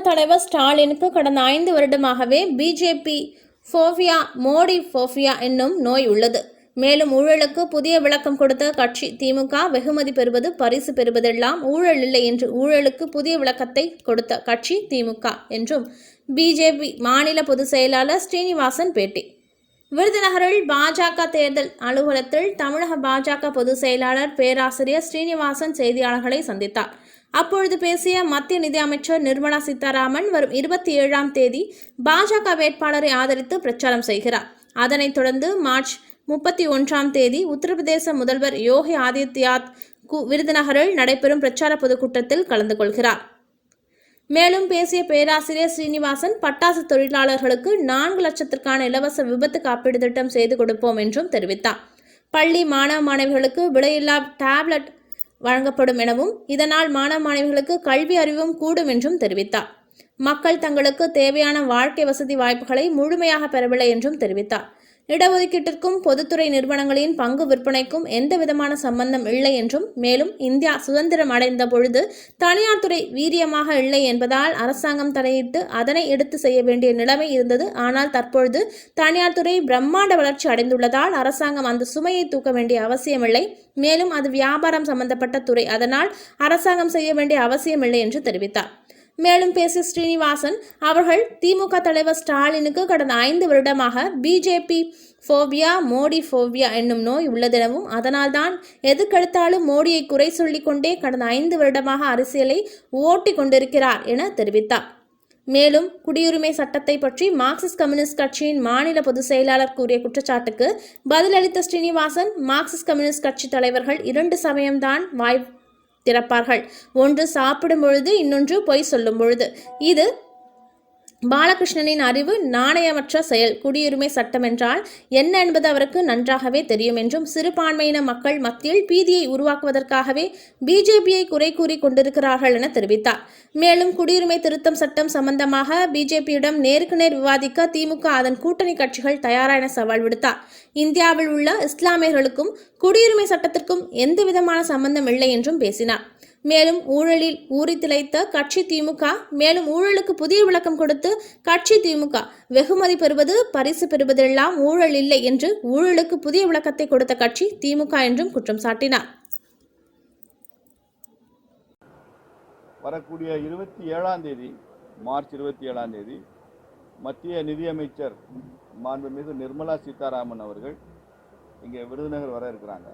தலைவர் ஸ்டாலினுக்கு கடந்த ஐந்து வருடமாகவே பிஜேபி ஃபோபியா மோடி ஃபோபியா என்னும் நோய் உள்ளது. மேலும் ஊழலுக்கு புதிய விளக்கம் கொடுத்த கட்சி திமுக வெகுமதி பெறுவது பரிசு பெறுவதெல்லாம் ஊழல் இல்லை என்று ஊழலுக்கு புதிய விளக்கத்தை கொடுத்த கட்சி திமுக என்றும் பிஜேபி மாநில பொதுச் செயலாளர் ஸ்ரீனிவாசன் பேட்டி. விருதுநகரில் பாஜக தேர்தல் அலுவலகத்தில் தமிழக பாஜக பொதுச் செயலாளர் பேராசிரியர் ஸ்ரீனிவாசன் செய்தியாளர்களை சந்தித்தார். அப்பொழுது பேசிய மத்திய நிதியமைச்சர் நிர்மலா சீதாராமன் வரும் இருபத்தி ஏழாம் தேதி பாஜக வேட்பாளரை ஆதரித்து பிரச்சாரம் செய்கிறார். அதனைத் தொடர்ந்து மார்ச் முப்பத்தி ஒன்றாம் தேதி உத்தரப்பிரதேச முதல்வர் யோகி ஆதித்யநாத் கு- விருதுநகரில் நடைபெறும் பிரச்சார பொதுக்கூட்டத்தில் கலந்து கொள்கிறார். மேலும் பேசிய பேராசிரியர் ஸ்ரீனிவாசன் பட்டாசு தொழிலாளர்களுக்கு நான்கு லட்சத்திற்கான இலவச விபத்து காப்பீடு திட்டம் செய்து கொடுப்போம் என்றும் தெரிவித்தார். பள்ளி மாணவ மாணவிகளுக்கு விலையில்லா டேப்லெட் வழங்கப்படும் எனவும் இதனால் மாணவ மாணவிகளுக்கு கல்வி அறிவும் கூடும் என்றும் தெரிவித்தார். மக்கள் தங்களுக்கு தேவையான வாழ்க்கை வசதி வாய்ப்புகளை முழுமையாக பெறவில்லை என்றும் தெரிவித்தார். இடஒதுக்கீட்டிற்கும் பொதுத்துறை நிறுவனங்களின் பங்கு விற்பனைக்கும் எந்த விதமான சம்பந்தம் இல்லை என்றும் மேலும் இந்தியா சுதந்திரம் அடைந்த பொழுது தனியார் துறை வீரியமாக இல்லை என்பதால் அரசாங்கம் தலையிட்டு அதனை எடுத்து செய்ய வேண்டிய நிலைமை இருந்தது. ஆனால் தற்பொழுது தனியார் துறை பிரம்மாண்ட வளர்ச்சி அடைந்துள்ளதால் அரசாங்கம் அந்த சுமையை தூக்க வேண்டிய அவசியமில்லை. மேலும் அது வியாபாரம் சம்பந்தப்பட்ட துறை. அதனால் அரசாங்கம் செய்ய வேண்டிய அவசியமில்லை என்று தெரிவித்தார். மேலும் பேசிய ஸ்ரீனிவாசன். அவர்கள் திமுக தலைவர் ஸ்டாலினுக்கு கடந்த ஐந்து வருடமாக பிஜேபி ஃபோபியா மோடி ஃபோபியா என்னும் நோய் உள்ளதெனவும் அதனால்தான் எதுக்கெடுத்தாலும் மோடியை குறை சொல்லிக்கொண்டே கடந்த ஐந்து வருடமாக அரசியலை ஓட்டிக் கொண்டிருக்கிறார் என தெரிவித்தார். மேலும் குடியுரிமை சட்டத்தை பற்றி மார்க்சிஸ்ட் கம்யூனிஸ்ட் கட்சியின் மாநில பொதுச் செயலாளர் கூறிய குற்றச்சாட்டுக்கு பதிலளித்த ஸ்ரீனிவாசன் மார்க்சிஸ்ட் கம்யூனிஸ்ட் கட்சி தலைவர்கள் இரண்டு சமயம்தான் வாய் திறப்பார்கள். ஒன்று சாப்பிடும் பொழுது இன்னொன்று பொய் சொல்லும் பொழுது. இது பாலகிருஷ்ணனின் அறிவு நாணயமற்ற செயல் குடியுரிமை சட்டம் என்றால் என்ன என்பது அவருக்கு நன்றாகவே தெரியும் என்றும் சிறுபான்மையின மக்கள் மத்தியில் பீதியை உருவாக்குவதற்காகவே பிஜேபியை குறை கூறி கொண்டிருக்கிறார்கள் என தெரிவித்தார். மேலும் குடியுரிமை திருத்தம் சட்டம் சம்பந்தமாக பிஜேபியிடம் நேருக்கு நேர் விவாதிக்க திமுக அதன் கூட்டணி கட்சிகள் தயாரா என சவால் விடுத்தார். இந்தியாவில் உள்ள இஸ்லாமியர்களுக்கும் குடியுரிமை சட்டத்திற்கும் எந்த விதமான சம்பந்தம் இல்லை என்றும் பேசினார். மேலும் ஊழலில் ஊறி திளைத்த கட்சி திமுக மேலும் ஊழலுக்கு புதிய விளக்கம் கொடுத்து கட்சி திமுக வெகுமதி பெறுவது பரிசு பெறுவதெல்லாம் ஊழல் இல்லை என்று ஊழலுக்கு புதிய விளக்கத்தை கொடுத்த கட்சி திமுக என்றும் குற்றம் சாட்டினார். வரக்கூடிய இருபத்தி ஏழாம் தேதி மார்ச் இருபத்தி ஏழாம் தேதி மத்திய நிதியமைச்சர் மாண்புமிகு நிர்மலா சீதாராமன் அவர்கள் இங்கே விருதுநகர் வர இருக்கிறாங்க.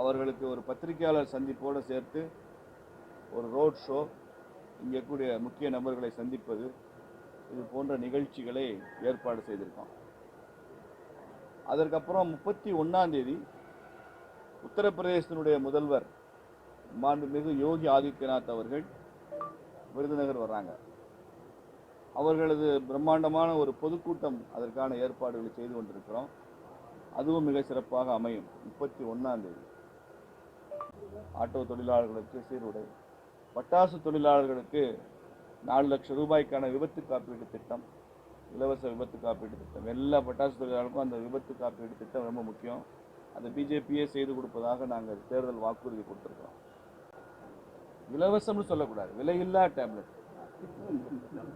அவர்களுக்கு ஒரு பத்திரிகையாளர் சந்திப்போடு சேர்த்து ஒரு ரோட் ஷோ இங்கே கூடிய முக்கிய நபர்களை சந்திப்பது இது போன்ற நிகழ்ச்சிகளை ஏற்பாடு செய்திருக்கோம். அதற்கப்புறம் முப்பத்தி ஒன்றாந்தேதி உத்தரப்பிரதேசத்தினுடைய முதல்வர் மாண்புமிகு யோகி ஆதித்யநாத் அவர்கள் விருதுநகர் வர்றாங்க. அவர்களது பிரம்மாண்டமான ஒரு பொதுக்கூட்டம் அதற்கான ஏற்பாடுகளை செய்து கொண்டிருக்கிறோம். அதுவும் மிக சிறப்பாக அமையும் முப்பத்தி ஒன்றாந்தேதி ஆட்டோ தொழிலாளர்களுக்கு சீருடை. பட்டாசு தொழிலாளர்களுக்கு நாலு லட்சம் ரூபாய்க்கான விபத்து காப்பீடு திட்டம் இலவச விபத்து காப்பீடு திட்டம். எல்லா பட்டாசு தொழிலாளருக்கும் அந்த விபத்து காப்பீடு திட்டம் ரொம்ப முக்கியம். அதை பிஜேபியே செய்து கொடுப்பதாக நாங்கள் தேர்தல் வாக்குறுதி கொடுத்துருக்கோம் இலவசம்னு சொல்லக்கூடாது. விலையில்லா டேப்லெட்.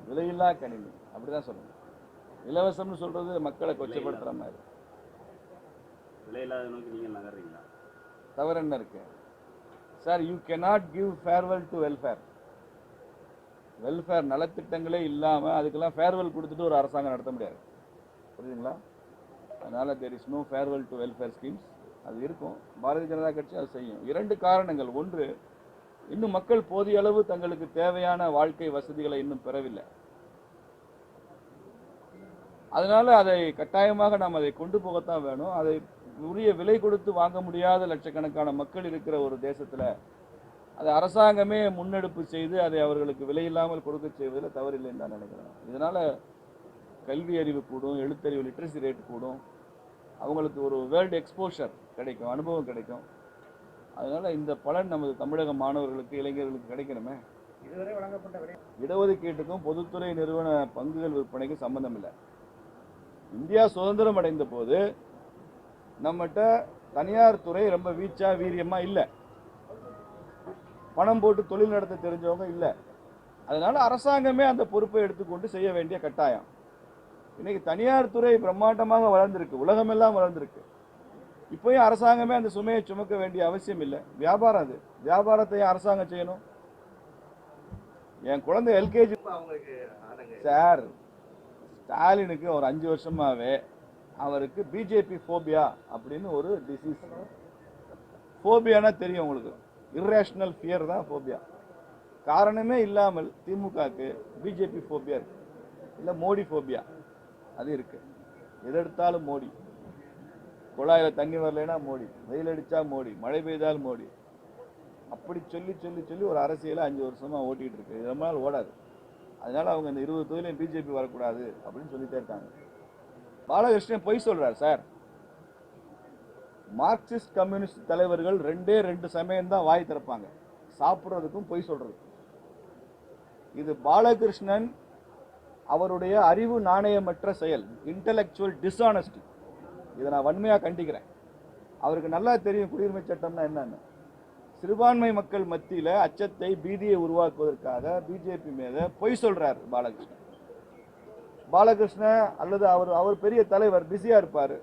விலையில்லா கணினி. அப்படிதான் சொல்லணும். இலவசம்னு சொல்றது மக்களை கொச்சப்படுத்துற மாதிரி. விலை இல்லாத நோக்கி நீங்கள் நகர்றீங்களா? தவறு என்ன இருக்கு? Sir you cannot give farewell to welfare welfare நலத்திட்டங்களே இல்லாமல் அதுக்கெல்லாம் ஃபேர்வெல் கொடுத்துட்டு ஒரு அரசாங்கம் நடத்த முடியாது. புரியுதுங்களா? அதனால் there is no farewell to welfare schemes அது இருக்கும். பாரதிய ஜனதா கட்சி அது செய்யும். இரண்டு காரணங்கள். ஒன்று இன்னும் மக்கள் போதிய அளவு தங்களுக்கு தேவையான வாழ்க்கை வசதிகளை இன்னும் பெறவில்லை. அதனால் அதை கட்டாயமாக நாம் அதை கொண்டு போகத்தான் வேணும். அதை உரிய விலை கொடுத்து வாங்க முடியாத லட்சக்கணக்கான மக்கள் இருக்கிற ஒரு தேசத்துல அதை அரசாங்கமே முன்னெடுப்பு செய்து அதை அவர்களுக்கு விலையில்லாமல் கொடுக்க செய்வதில் தவறில்லைன்னு நான் நினைக்கிறேன். இதனால கல்வி அறிவு கூடும் எழுத்தறிவு லிட்ரஸி ரேட் கூடும். அவங்களுக்கு ஒரு வேர்ல்டு எக்ஸ்போஷர் கிடைக்கும் அனுபவம் கிடைக்கும். அதனால இந்த பலன் நமது தமிழக மாணவர்களுக்கு இளைஞர்களுக்கு கிடைக்கணுமே. இதுவரை வழங்கப்பட்ட இடஒதுக்கீட்டுக்கும் பொதுத்துறை நிறுவன பங்குகள் விற்பனைக்கும் சம்பந்தம் இல்லை. இந்தியா சுதந்திரம் அடைந்த போது நம்மகிட்ட தனியார் துறை ரொம்ப வீச்சா வீரியமா இல்லை. பணம் போட்டு தொழில் நடத்த தெரிஞ்சவங்க இல்லை. அதனால அரசாங்கமே அந்த பொறுப்பை எடுத்துக்கொண்டு செய்ய வேண்டிய கட்டாயம். இன்னைக்கு தனியார் துறை பிரம்மாண்டமாக வளர்ந்திருக்கு. உலகமெல்லாம் வளர்ந்திருக்கு. இப்போயும் அரசாங்கமே அந்த சுமையை சுமக்க வேண்டிய அவசியம் இல்லை. வியாபாரம் அது. வியாபாரத்தை ஏன் அரசாங்கம் செய்யணும்? என் குழந்தை எல்கேஜி சார் ஸ்டாலினுக்கு ஒரு அஞ்சு வருஷமாவே அவருக்கு பிஜேபி ஃபோபியா அப்படின்னு ஒரு டிசீஸ் ஃபோபியானா தெரியும் உங்களுக்கு. இர்ரேஷனல் ஃபியர் தான் ஃபோபியா காரணமே இல்லாமல் திமுகவுக்கு பிஜேபி ஃபோபியா இருக்குது இல்லை மோடி ஃபோபியா அது இருக்குது எது எடுத்தாலும் மோடி. குழாயில் தண்ணி வரலைன்னா மோடி. வெயில் அடித்தா மோடி. மழை பெய்தால் மோடி. அப்படி சொல்லி சொல்லி சொல்லி ஒரு அரசியலை அஞ்சு வருஷமாக ஓட்டிகிட்டு இருக்கு. ரொம்ப நாள் ஓடாது. அதனால் அவங்க இந்த இருபது தொகுதியிலையும் பிஜேபி வரக்கூடாது அப்படின்னு சொல்லிட்டே இருக்காங்க. பாலகிருஷ்ணன் பொய் சொல்றார் சார். மார்க்சிஸ்ட் கம்யூனிஸ்ட் தலைவர்கள் ரெண்டே ரெண்டு சமயம் தான் வாய் திறப்பாங்க. சாப்பிட்றதுக்கும் பொய் சொல்றது. இது பாலகிருஷ்ணன் அவருடைய அறிவு நாணயமற்ற செயல் இன்டலெக்சுவல் டிஸ்ஆனஸ்டி இதை நான் வன்மையாக கண்டிக்கிறேன். அவருக்கு நல்லா தெரியும் குடியுரிமை சட்டம்னா என்னன்னு. சிறுபான்மை மக்கள் மத்தியில் அச்சத்தை பீதியை உருவாக்குவதற்காக பிஜேபி மேலே பொய் சொல்கிறார் பாலகிருஷ்ணன். பாலகிருஷ்ணன் அல்லது அவர் அவர் பெரிய தலைவர் பிஸியா இருப்பாரு.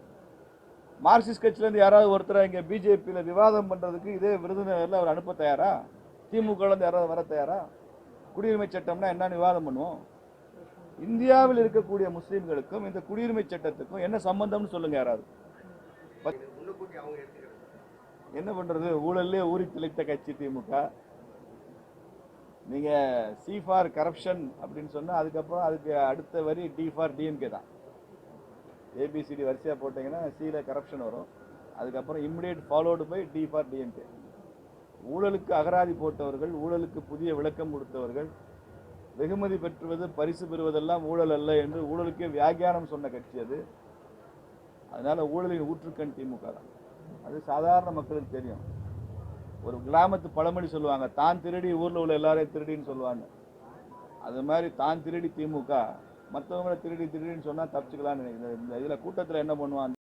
மார்க்சிஸ்ட் கட்சியிலேருந்து யாராவது ஒருத்தரை இங்கே பிஜேபியில் விவாதம் பண்ணுறதுக்கு இதே விருதுநகரில் அவர் அனுப்ப தயாரா? திமுகலேருந்து யாராவது வர தயாரா? குடியுரிமை சட்டம்னா என்னன்னு விவாதம் பண்ணுவோம். இந்தியாவில் இருக்கக்கூடிய முஸ்லீம்களுக்கும் இந்த குடியுரிமை சட்டத்துக்கும் என்ன சம்பந்தம்னு சொல்லுங்க யாராவது. என்ன பண்றது? ஊழல்லே ஊறி திளைத்த கட்சி திமுக. நீங்கள் சி ஃபார் கரப்ஷன் அப்படின்னு சொன்னால் அதுக்கப்புறம் அதுக்கு அடுத்த வரி டி ஃபார் டிஎம்கே தான். ஏபிசிடி வரிசையாக போட்டிங்கன்னா சியில் கரப்ஷன் வரும். அதுக்கப்புறம் immediate followed by D for DMK ஊழலுக்கு அகராதி போட்டவர்கள் ஊழலுக்கு புதிய விளக்கம் கொடுத்தவர்கள் வெகுமதி பெற்றுவது பரிசு பெறுவதெல்லாம் ஊழல் அல்ல என்று ஊழலுக்கே வியாக்கியானம் சொன்ன கட்சி அது. அதனால் ஊழலின் ஊற்றுக்கண் திமுக தான். அது சாதாரண மக்களுக்கு தெரியும். ஒரு கிராமத்து பழமொழி சொல்லுவாங்க தான் திருடி ஊரில் உள்ள எல்லாரையும் திருடின்னு சொல்லுவாங்க. அது மாதிரி தான் திருடி திமுக மற்றவங்கள திருடி திருடின்னு சொன்னால் தப்பிச்சுக்கலாம்னு நினைக்கிறேன். இந்த இதில் கூட்டத்தில் என்ன பண்ணுவான்